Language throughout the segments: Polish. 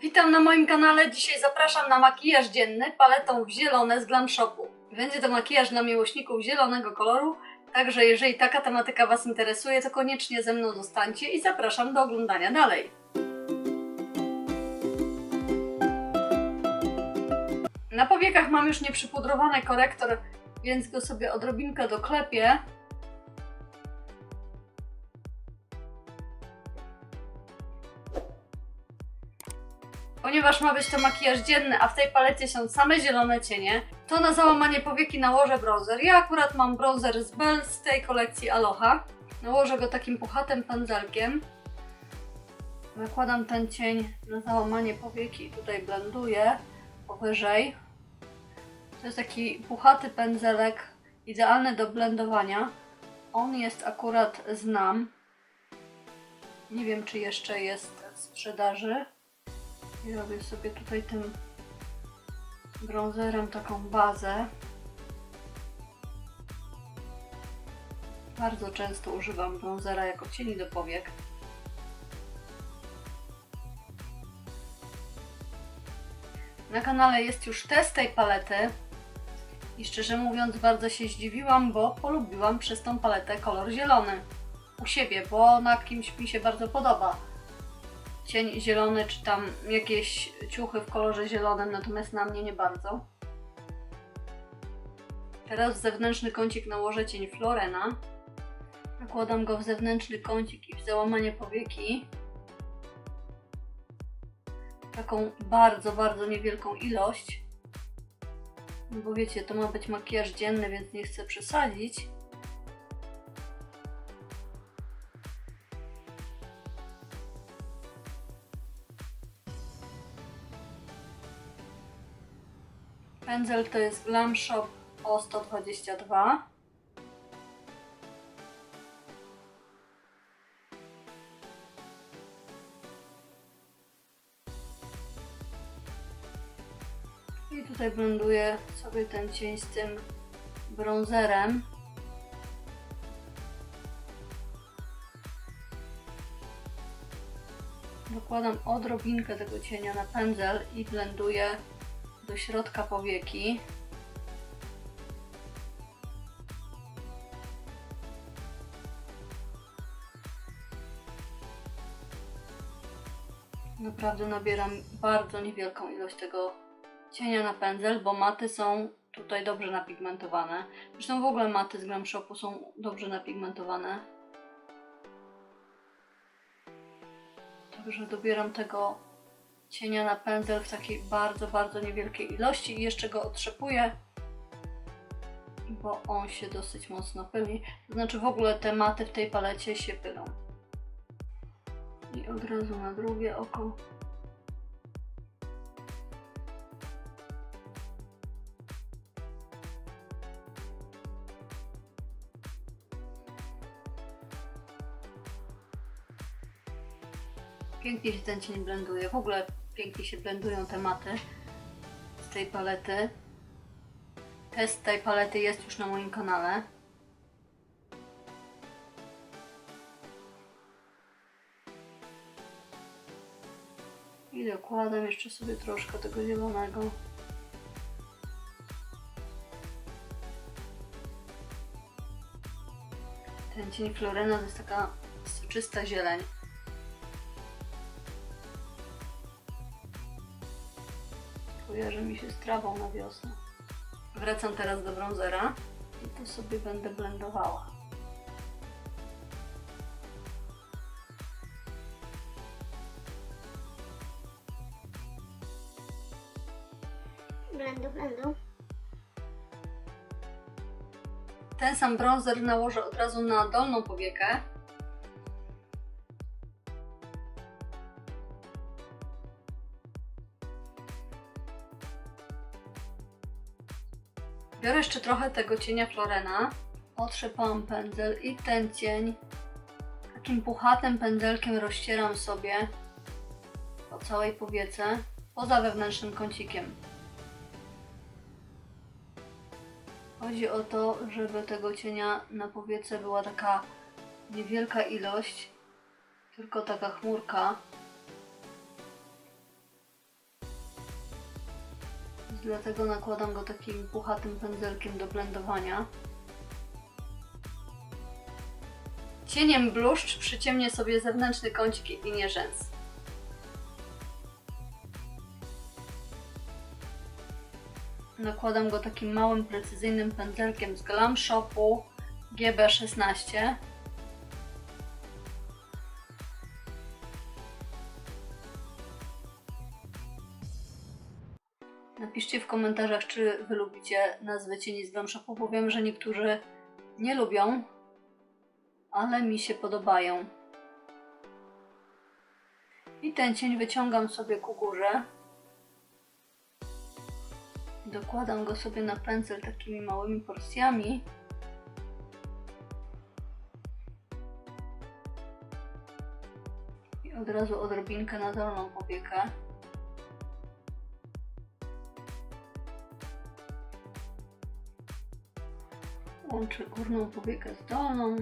Witam na moim kanale. Dzisiaj zapraszam na makijaż dzienny paletą w zielone z Glam Shopu. Będzie to makijaż dla miłośników zielonego koloru, także jeżeli taka tematyka Was interesuje, to koniecznie ze mną zostańcie i zapraszam do oglądania dalej. Na powiekach mam już nieprzypudrowany korektor, więc go sobie odrobinkę doklepię. Ponieważ ma być to makijaż dzienny, a w tej palecie są same zielone cienie, to na załamanie powieki nałożę bronzer. Ja akurat mam bronzer z Bell z tej kolekcji Aloha. Nałożę go takim puchatym pędzelkiem. Nakładam ten cień na załamanie powieki i tutaj blenduję powyżej. To jest taki puchaty pędzelek, idealny do blendowania. On jest akurat z NAM. Nie wiem, czy jeszcze jest w sprzedaży. I robię sobie tutaj tym bronzerem taką bazę. Bardzo często używam bronzera jako cieni do powiek. Na kanale jest już test tej palety i szczerze mówiąc bardzo się zdziwiłam, bo polubiłam przez tą paletę kolor zielony u siebie, bo na kimś mi się bardzo podoba cień zielony, czy tam jakieś ciuchy w kolorze zielonym, natomiast na mnie nie bardzo. Teraz w zewnętrzny kącik nałożę cień Florena. Nakładam go w zewnętrzny kącik i w załamanie powieki. Taką bardzo, bardzo niewielką ilość. No bo wiecie, to ma być makijaż dzienny, więc nie chcę przesadzić. Pędzel to jest Glam Shop O122. I tutaj blenduję sobie ten cień z tym bronzerem. Dokładam odrobinkę tego cienia na pędzel i blenduję do środka powieki. Naprawdę nabieram bardzo niewielką ilość tego cienia na pędzel, bo maty są tutaj dobrze napigmentowane. Zresztą w ogóle maty z Glam Shopu są dobrze napigmentowane. Także dobieram tego cienia na pędzel w takiej bardzo, bardzo niewielkiej ilości i jeszcze go otrzepuję, bo on się dosyć mocno pyli. To znaczy w ogóle te maty w tej palecie się pylą. I od razu na drugie oko. Pięknie się ten cień blenduje. W ogóle pięknie się blendują tematy z tej palety. Test tej palety jest już na moim kanale. I dokładam jeszcze sobie troszkę tego zielonego. Ten cień Florena to jest taka soczysta zieleń. Kojarzy mi się z trawą na wiosnę. Wracam teraz do bronzera i to sobie będę blendowała. Blendu, blendu. Ten sam bronzer nałożę od razu na dolną powiekę. Biorę jeszcze trochę tego cienia Florena. Otrzepałam pędzel i ten cień takim puchatym pędzelkiem rozcieram sobie po całej powiece, poza wewnętrznym kącikiem. Chodzi o to, żeby tego cienia na powiece była taka niewielka ilość, tylko taka chmurka. Dlatego nakładam go takim puchatym pędzelkiem do blendowania. Cieniem bluszcz przyciemnię sobie zewnętrzny kącik i rzęs. Nakładam go takim małym, precyzyjnym pędzelkiem z Glam Shopu GB16. Napiszcie w komentarzach, czy Wy lubicie nazwy cieni z Shopu, bo wiem, że niektórzy nie lubią, ale mi się podobają. I ten cień wyciągam sobie ku górze. Dokładam go sobie na pędzel takimi małymi porcjami. I od razu odrobinkę na dolną powiekę. Łączę górną powiekę z dolną.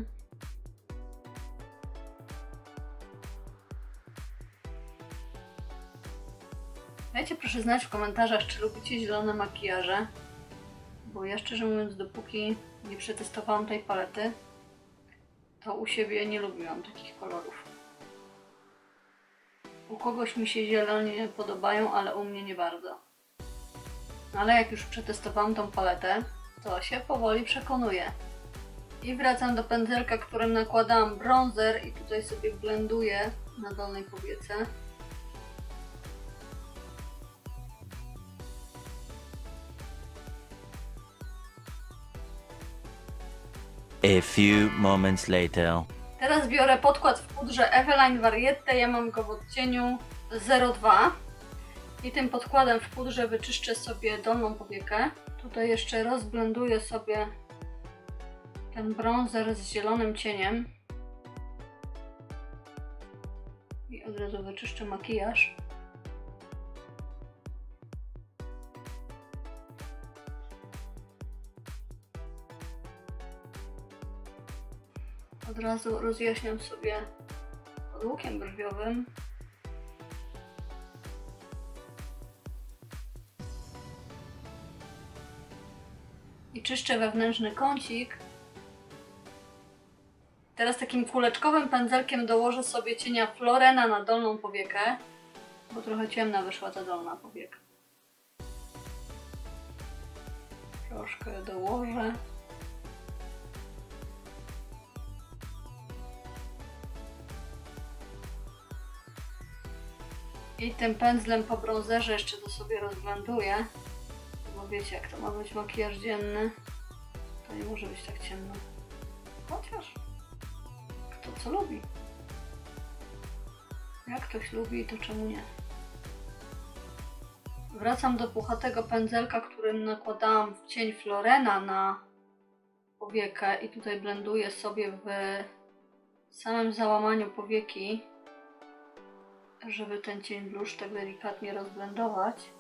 Dajcie proszę znać w komentarzach, czy lubicie zielone makijaże. Bo ja szczerze mówiąc, dopóki nie przetestowałam tej palety, to u siebie nie lubiłam takich kolorów. U kogoś mi się zielonie podobają, ale u mnie nie bardzo. Ale jak już przetestowałam tą paletę, to się powoli przekonuję. I wracam do pędzelka, którym nakładałam bronzer i tutaj sobie blenduję na dolnej powiece. A few moments later. Teraz biorę podkład w pudrze Eveline Variette, ja mam go w odcieniu 02 i tym podkładem w pudrze wyczyszczę sobie dolną powiekę. Tutaj jeszcze rozblenduję sobie ten bronzer z zielonym cieniem i od razu wyczyszczę makijaż. Od razu rozjaśniam sobie pod łukiem brwiowym. Czyszczę wewnętrzny kącik. Teraz takim kuleczkowym pędzelkiem dołożę sobie cienia Florena na dolną powiekę, bo trochę ciemna wyszła ta dolna powieka. Troszkę dołożę. I tym pędzlem po bronzerze jeszcze to sobie rozblenduję. Bo wiecie, jak to ma być makijaż dzienny, to nie może być tak ciemno. Chociaż, kto co lubi. Jak ktoś lubi, to czemu nie? Wracam do puchatego pędzelka, którym nakładałam w cień Florena na powiekę i tutaj blenduję sobie w samym załamaniu powieki żeby ten cień bluszcz tak delikatnie rozblendować.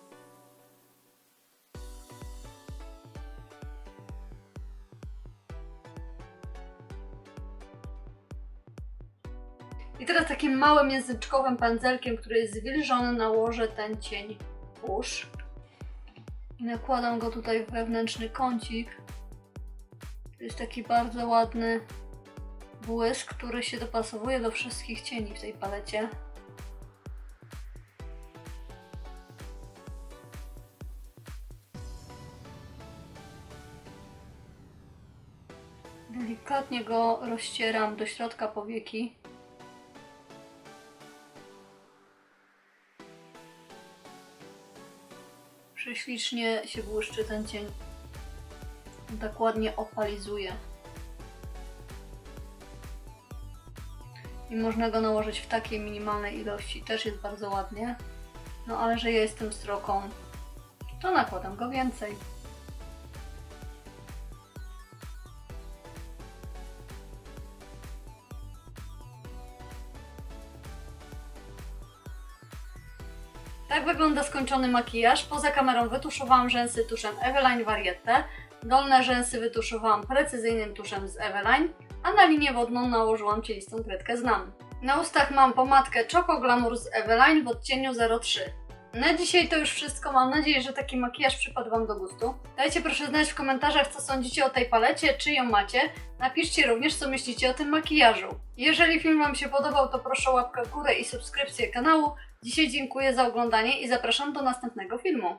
I teraz takim małym języczkowym pędzelkiem, który jest zwilżony, nałożę ten cień burz. I nakładam go tutaj w wewnętrzny kącik. To jest taki bardzo ładny błysk, który się dopasowuje do wszystkich cieni w tej palecie. Delikatnie go rozcieram do środka powieki. Prześlicznie się błyszczy ten cień. Tak ładnie opalizuje. I można go nałożyć w takiej minimalnej ilości. Też jest bardzo ładnie. No ale że ja jestem stroką, to nakładam go więcej. Tak wygląda skończony makijaż. Poza kamerą wytuszowałam rzęsy tuszem Eveline Variette. Dolne rzęsy wytuszowałam precyzyjnym tuszem z Eveline, a na linię wodną nałożyłam cielistą kredkę z NAM. Na ustach mam pomadkę Choco Glamour z Eveline w odcieniu 03. Na dzisiaj to już wszystko. Mam nadzieję, że taki makijaż przypadł Wam do gustu. Dajcie proszę znać w komentarzach, co sądzicie o tej palecie, czy ją macie. Napiszcie również, co myślicie o tym makijażu. Jeżeli film Wam się podobał, to proszę łapkę w górę i subskrypcję kanału. Dzisiaj dziękuję za oglądanie i zapraszam do następnego filmu.